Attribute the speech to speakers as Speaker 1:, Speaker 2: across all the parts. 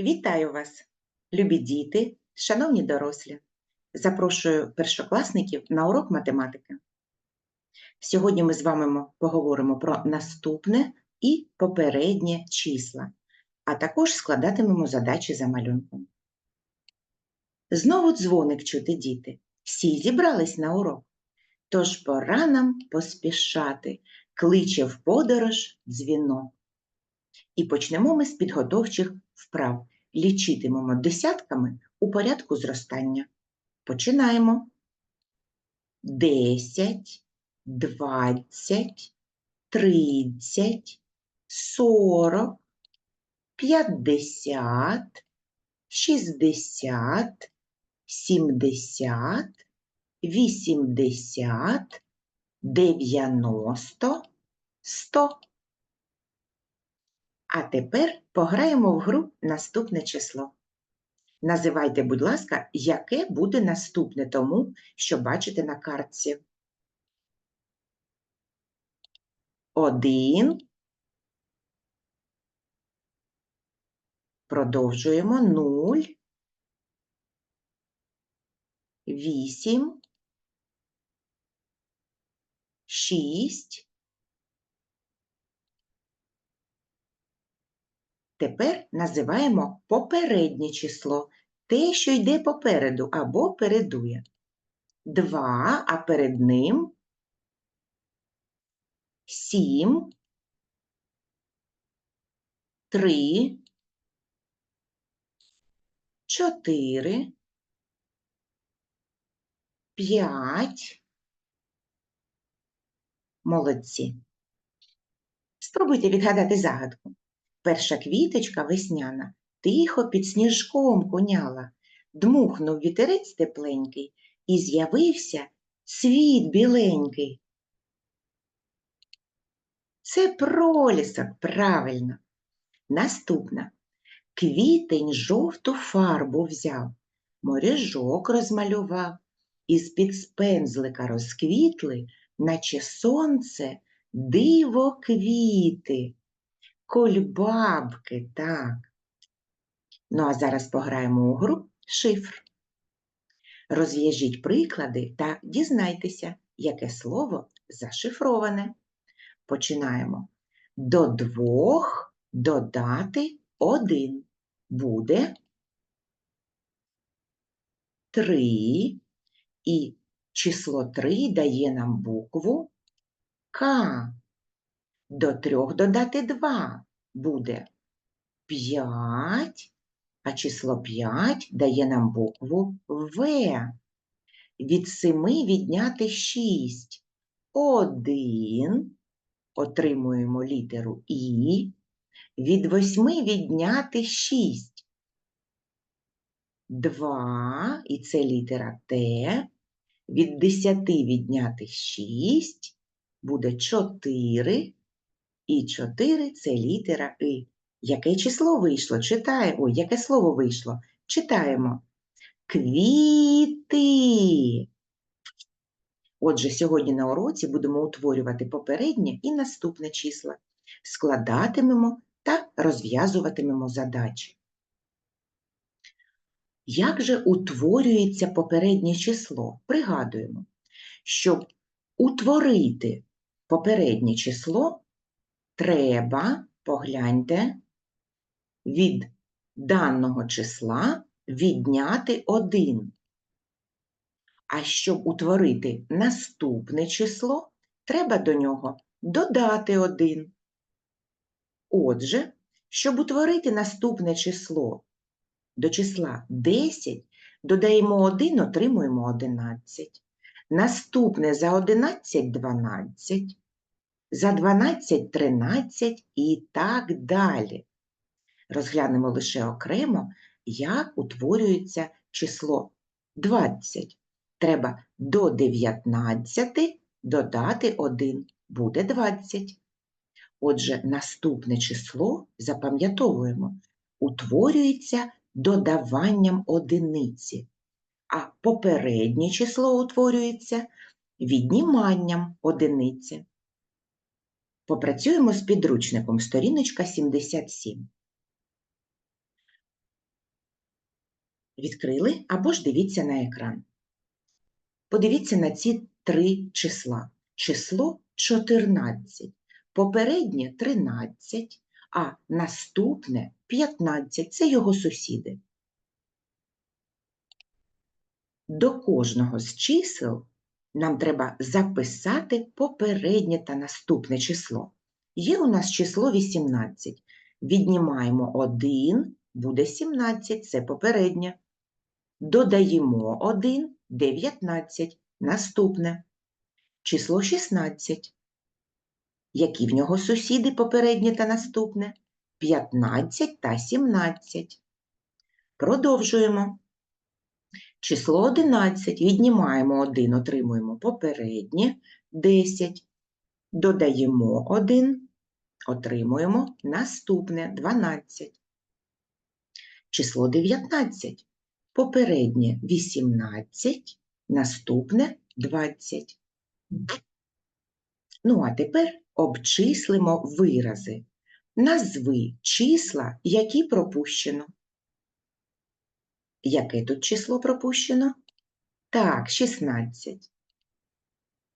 Speaker 1: Вітаю вас, любі діти, шановні дорослі. Запрошую першокласників на урок математики. Сьогодні ми з вами поговоримо про наступне і попереднє числа, а також складатимемо задачі за малюнком. Знову дзвоник чути діти. Всі зібрались на урок. Тож пора нам поспішати, кличе в подорож дзвінок. І почнемо ми з підготовчих вправ. Лічитимемо десятками у порядку зростання. Починаємо. 10, 20, 30, 40, 50, 60, 70, 80, 90, 100. А тепер пограємо в гру наступне число. Називайте, будь ласка, яке буде наступне тому, що бачите на картці. Один. Продовжуємо. Нуль. Вісім. Шість. Тепер називаємо попереднє число, те, що йде попереду або передує. Два, а перед ним сім, три, чотири, п'ять. Молодці. Спробуйте відгадати загадку. Перша квіточка весняна тихо під сніжком куняла, дмухнув вітерець тепленький, і з'явився світ біленький. Це пролісок, правильно. Наступна. Квітень жовту фарбу взяв, моряжок розмалював, і з-під пензлика розквітли, наче сонце, диво квіти. Кульбабки, так. Ну, а зараз пограємо у гру шифр. Розв'яжіть приклади та дізнайтеся, яке слово зашифроване. Починаємо. До двох додати один. Буде три. І число три дає нам букву К. До трьох додати два буде п'ять, а число п'ять дає нам букву В. Від семи відняти шість. Один. Отримуємо літеру І. Від восьми відняти шість. Два, і це літера Т. Від десяти відняти шість. Буде чотири. І 4 – це літера И. Яке число вийшло? Читаємо. Ой, яке слово вийшло? Читаємо. Квіти. Отже, сьогодні на уроці будемо утворювати попереднє і наступне числа. Складатимемо та розв'язуватимемо задачі. Як же утворюється попереднє число? Пригадуємо, щоб утворити попереднє число, треба, погляньте, від даного числа відняти 1. А щоб утворити наступне число, треба до нього додати 1. Отже, щоб утворити наступне число до числа 10, додаємо 1, отримуємо 11. Наступне за 11 – 12 за 12 – 13 і так далі. Розглянемо лише окремо, як утворюється число 20. Треба до 19 додати 1, буде 20. Отже, наступне число, запам'ятовуємо, утворюється додаванням одиниці, а попереднє число утворюється відніманням одиниці. Попрацюємо з підручником, сторіночка 77. Відкрили або ж дивіться на екран. Подивіться на ці три числа. Число 14, попереднє 13, а наступне 15 це його сусіди. До кожного з чисел нам треба записати попереднє та наступне число. Є у нас число 18. Віднімаємо 1, буде 17, це попереднє. Додаємо 1, 19, наступне. Число 16. Які в нього сусіди попереднє та наступне? 15 та 17. Продовжуємо. Число 11 віднімаємо 1, отримуємо попереднє 10. Додаємо 1, отримуємо наступне 12. Число 19. Попереднє 18, наступне 20. Ну, а тепер обчислимо вирази. Назви числа, які пропущено. Яке тут число пропущено? Так, 16,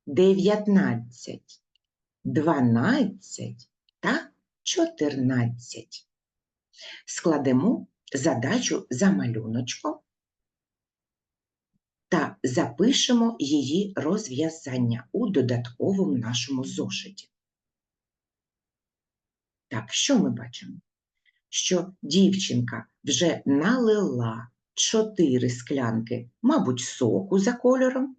Speaker 1: 19, 12 та 14. Складемо задачу за малюночком та запишемо її розв'язання у додатковому нашому зошиті. Так, що ми бачимо? Що дівчинка вже налила чотири склянки, мабуть, соку за кольором.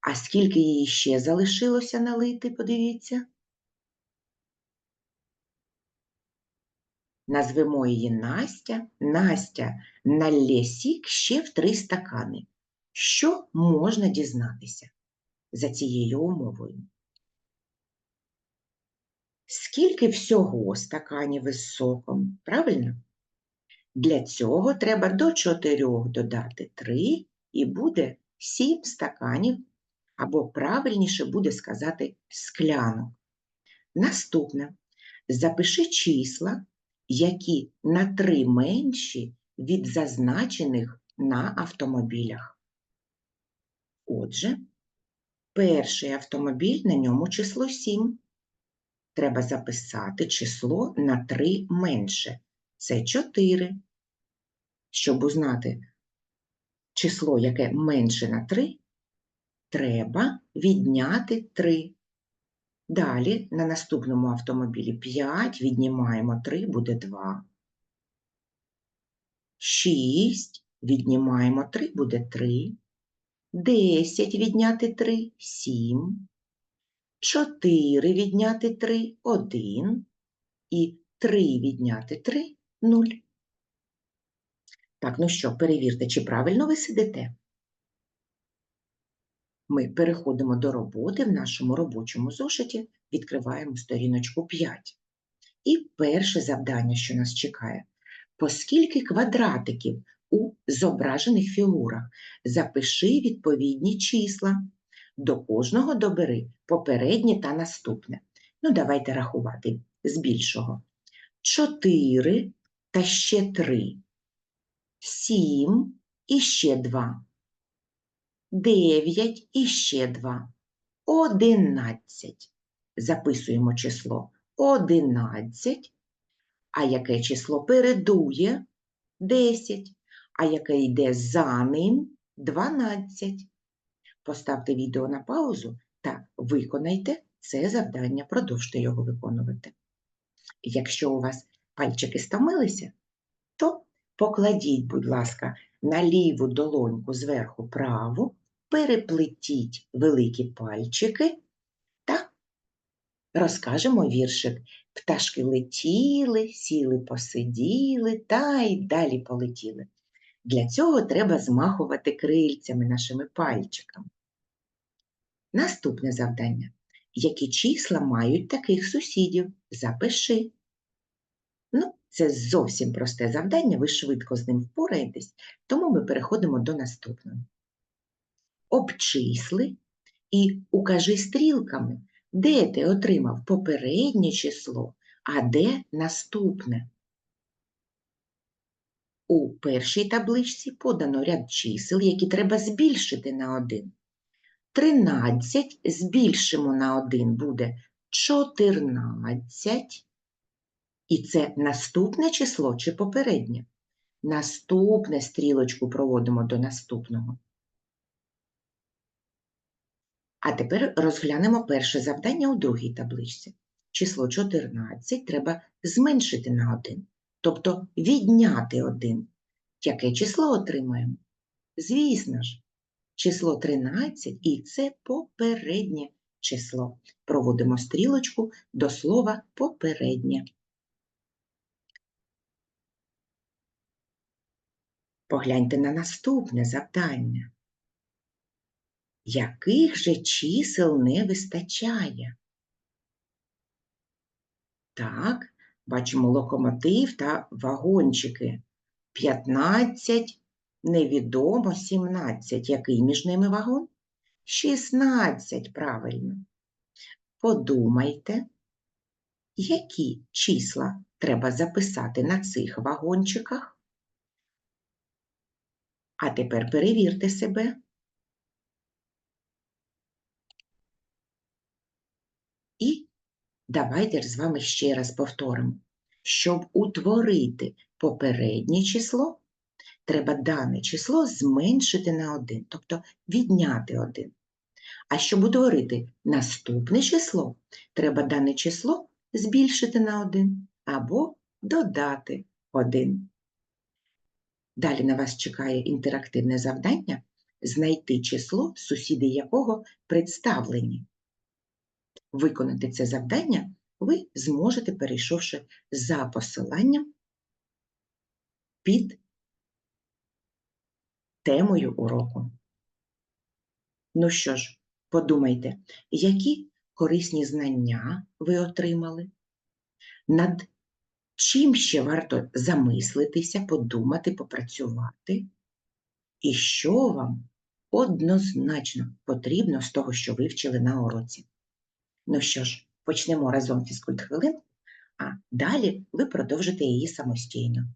Speaker 1: А скільки їй ще залишилося налити, подивіться. Назвемо її Настя. Настя налє сік ще в три стакани. Що можна дізнатися за цією умовою? Скільки всього стаканів із соком, правильно? Для цього треба до 4 додати 3 і буде 7 стаканів, або правильніше буде сказати склянок. Наступне. Запиши числа, які на 3 менші від зазначених на автомобілях. Отже, перший автомобіль на ньому число 7. Треба записати число на 3 менше. Це 4. Щоб узнати число, яке менше на 3, треба відняти 3. Далі на наступному автомобілі 5, віднімаємо 3, буде 2. 6, віднімаємо 3, буде 3. 10 відняти 3 – 7. 4 відняти 3 – 1. І 3 відняти 3 – 0. Так, ну що, перевірте, чи правильно ви сидите? Ми переходимо до роботи в нашому робочому зошиті, відкриваємо сторіночку 5. І перше завдання, що нас чекає. По скільки квадратиків у зображених фігурах запиши відповідні числа. До кожного добери попереднє та наступне. Ну, давайте рахувати з більшого. 4 та ще 3. 7 і ще 2. 9 і ще 2. 11. Записуємо число 11. А яке число передує? 10 а яке йде за ним 12. Поставте відео на паузу та виконайте це завдання, продовжте його виконувати. Якщо у вас пальчики стомилися, то покладіть, будь ласка, на ліву долоньку зверху праву, переплетіть великі пальчики та розкажемо віршик. Пташки летіли, сіли, посиділи та й далі полетіли. Для цього треба змахувати крильцями нашими пальчиками. Наступне завдання. Які числа мають таких сусідів? Запиши. Ну, це зовсім просте завдання, ви швидко з ним впораєтесь, тому ми переходимо до наступного. Обчисли і укажи стрілками, де ти отримав попереднє число, а де наступне. У першій табличці подано ряд чисел, які треба збільшити на 1. 13 збільшимо на 1 буде 14. І це наступне число чи попереднє? Наступне стрілочку проводимо до наступного. А тепер розглянемо перше завдання у другій табличці. Число 14 треба зменшити на 1, тобто відняти 1. Яке число отримаємо? Звісно ж, число 13 і це попереднє число. Проводимо стрілочку до слова попереднє. Погляньте на наступне завдання. Яких же чисел не вистачає? Так, бачимо локомотив та вагончики. 15, невідомо 17. Який між ними вагон? 16, правильно. Подумайте, які числа треба записати на цих вагончиках? А тепер перевірте себе. І давайте з вами ще раз повторимо. Щоб утворити попереднє число, треба дане число зменшити на 1, тобто відняти 1. А щоб утворити наступне число, треба дане число збільшити на 1 або додати 1. Далі на вас чекає інтерактивне завдання знайти число, сусіди якого представлені. Виконати це завдання ви зможете, перейшовши за посиланням під темою уроку. Ну що ж, подумайте, які корисні знання ви отримали, над чим ще варто замислитися, подумати, попрацювати, і що вам однозначно потрібно з того, що вивчили на уроці. Ну що ж, почнемо разом фізкульт хвилин, а далі ви продовжите її самостійно.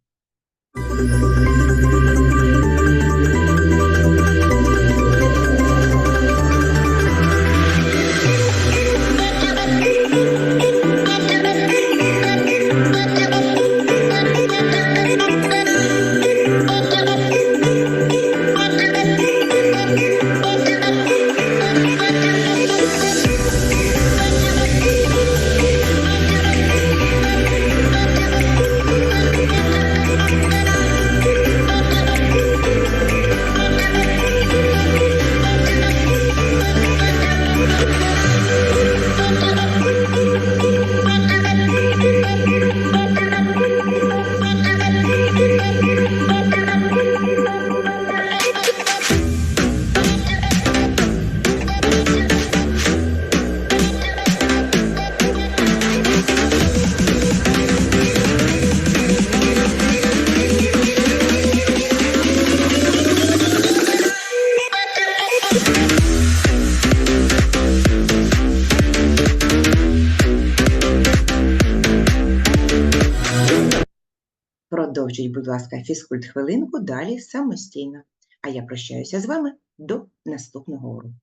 Speaker 1: Продовжіть, будь ласка, фізкульт хвилинку далі самостійно. А я прощаюся з вами до наступного уроку.